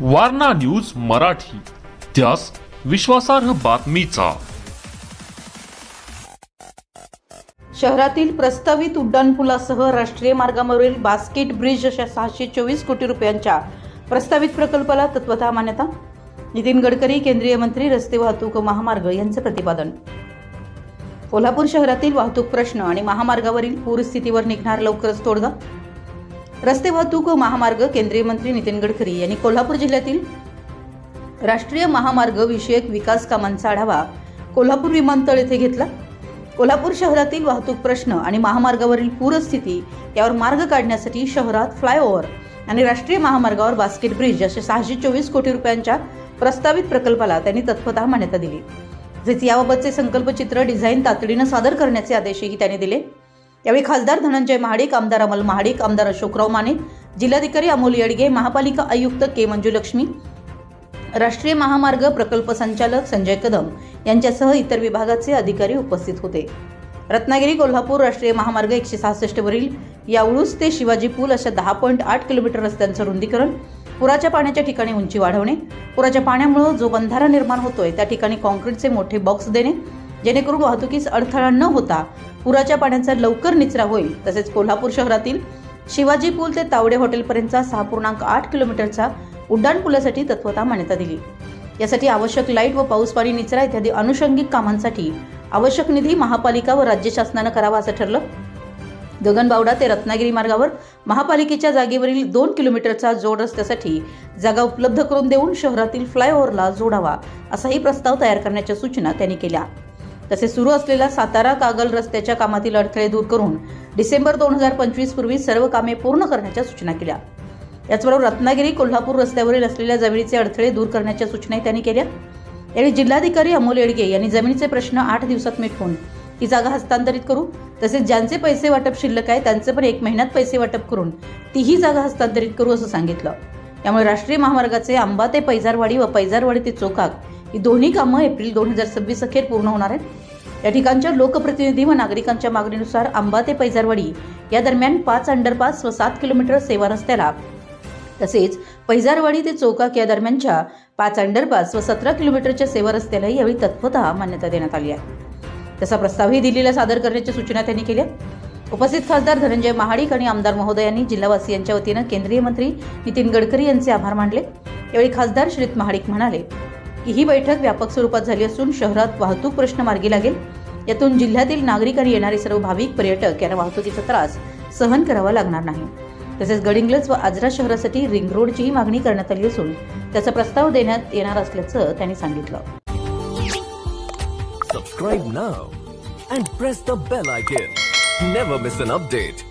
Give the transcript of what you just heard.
Warna news Marathi. त्यास विश्वासार्ह बातमीचा. शहरातील प्रस्तावित उड्डाणपुलासह राष्ट्रीय मार्गावरील बास्केट ब्रिज अशा सहाशे चोवीस कोटी रुपयांच्या प्रस्तावित प्रकल्पाला तत्वतः मान्यता? नितीन गडकरी केंद्रीय मंत्री रस्ते वाहतूक महामार्ग यांचं प्रतिपादन. कोल्हापूर शहरातील वाहतूक प्रश्न आणि महामार्गावरील पूरस्थितीवर निघणार लवकरच तोडगा? रस्ते वाहतूक व महामार्ग केंद्रीय मंत्री नितीन गडकरी यांनी कोल्हापूर जिल्ह्यातील राष्ट्रीय महामार्ग विषयक विकास कामांचा आढावा कोल्हापूर विमानतळ येथे घेतला. कोल्हापूर शहरातील वाहतूक प्रश्न आणि महामार्गावरील पूरस्थिती यावर मार्ग काढण्यासाठी शहरात फ्लायओव्हर आणि राष्ट्रीय महामार्गावर बास्केट ब्रिज असे सहाशे चोवीस कोटी रुपयांच्या प्रस्तावित प्रकल्पाला त्यांनी तत्वतः मान्यता दिली. तसेच याबाबतचे संकल्पचित्र डिझाईन तातडीनं सादर करण्याचे आदेशही त्यांनी दिले. यावेळी खासदार धनंजय महाडिक आमदार अमल महाडिक आमदार अशोकराव माने जिल्हाधिकारी अमोल येडगे महापालिका आयुक्त के मंजुलक्ष्मी राष्ट्रीय महामार्ग प्रकल्प संचालक संजय कदम यांच्यासह इतर विभागाचे अधिकारी उपस्थित होते. रत्नागिरी कोल्हापूर राष्ट्रीय महामार्ग एकशे सहासष्ट वरील यावळूस ते शिवाजी पूल अशा दहा पॉईंट आठ किलोमीटर रस्त्यांचं रुंदीकरण पुराच्या पाण्याच्या ठिकाणी उंची वाढवणे पुराच्या पाण्यामुळे जो बंधारा निर्माण होतोय त्या ठिकाणी कॉन्क्रीटचे मोठे बॉक्स देणे जेणेकरून वाहतुकीस अडथळा न होता पुराच्या पाण्याचा लवकर निचरा होईल. तसेच कोल्हापूर शहरातील शिवाजी पूल ते तावडे हॉटेलपर्यंतचा सहा पूर्णांक आठ किलोमीटरचा उड्डाणपुलासाठी तत्वता मान्यता दिली. यासाठी आवश्यक लाइट व पाऊस पाणी निचरा इत्यादी अनुषंगिक कामांसाठी आवश्यक निधी महापालिका व राज्य शासनानं करावा असं ठरलं. गगनबावडा ते रत्नागिरी मार्गावर महापालिकेच्या जागेवरील दोन किलोमीटरचा जोड रस्त्यासाठी जागा उपलब्ध करून देऊन शहरातील फ्लायओव्हरला जोडावा असाही प्रस्ताव तयार करण्याच्या सूचना त्यांनी केल्या. तसेच सुरू असलेल्या सातारा कागल रस्त्याच्या कामातील अडथळे दूर करून डिसेंबर दोन हजार पंचवीस पूर्वी सर्व कामे पूर्ण करण्याच्या सूचना केल्या. याचबरोबर रत्नागिरी कोल्हापूर रस्त्यावरील असलेल्या जमिनीचे अडथळे दूर करण्याच्या सूचनाही त्यांनी केल्या. यावेळी जिल्हाधिकारी अमोल येडगे यांनी जमिनीचे प्रश्न आठ दिवसात मिटवून ही जागा हस्तांतरित करू तसेच ज्यांचे पैसे वाटप शिल्लक आहे त्यांचे पण एक महिन्यात पैसे वाटप करून तीही जागा हस्तांतरित करू असं सांगितलं. त्यामुळे राष्ट्रीय महामार्गाचे आंबा ते पैजारवाडी व पैजारवाडी ते चोकाक ही दोन्ही कामं एप्रिल दोन हजार सव्वीस अखेर पूर्ण होणार आहेत. या ठिकाणच्या लोकप्रतिनिधी व नागरिकांच्या मागणीनुसार आंबा ते पैजारवाडी या दरम्यान पाच अंडरपास व सात किलोमीटर सेवा रस्त्याला. तसेच पैजारवाडी ते चौकाक या दरम्यानच्या पाच अंडरपास व सतरा किलोमीटरच्या सेवा रस्त्याला यावेळी तत्वतः मान्यता देण्यात आली आहे. तसा प्रस्तावही दिल्लीला सादर करण्याच्या सूचना त्यांनी केल्या. उपस्थित खासदार धनंजय महाडिक आणि आमदार महोदयांनी जिल्हावासियांच्या वतीनं केंद्रीय मंत्री नितीन गडकरी यांचे आभार मानले. यावेळी खासदार श्रीत महाडिक म्हणाले ही बैठक व्यापक स्वरूपात झाली असून शहरात वाहतूक प्रश्न मार्गी लागेल. यातून जिल्ह्यातील नागरिक आणि येणारे सर्व भाविक पर्यटक यांना वाहतुकीचा त्रास सहन करावा लागणार नाही. तसेच गडिंग्लज व आजरा शहरासाठी रिंग रोडचीही मागणी करण्यात आली असून त्याचा प्रस्ताव देण्यात येणार असल्याचं त्यांनी सांगितलं. Subscribe now and press the bell icon never miss an update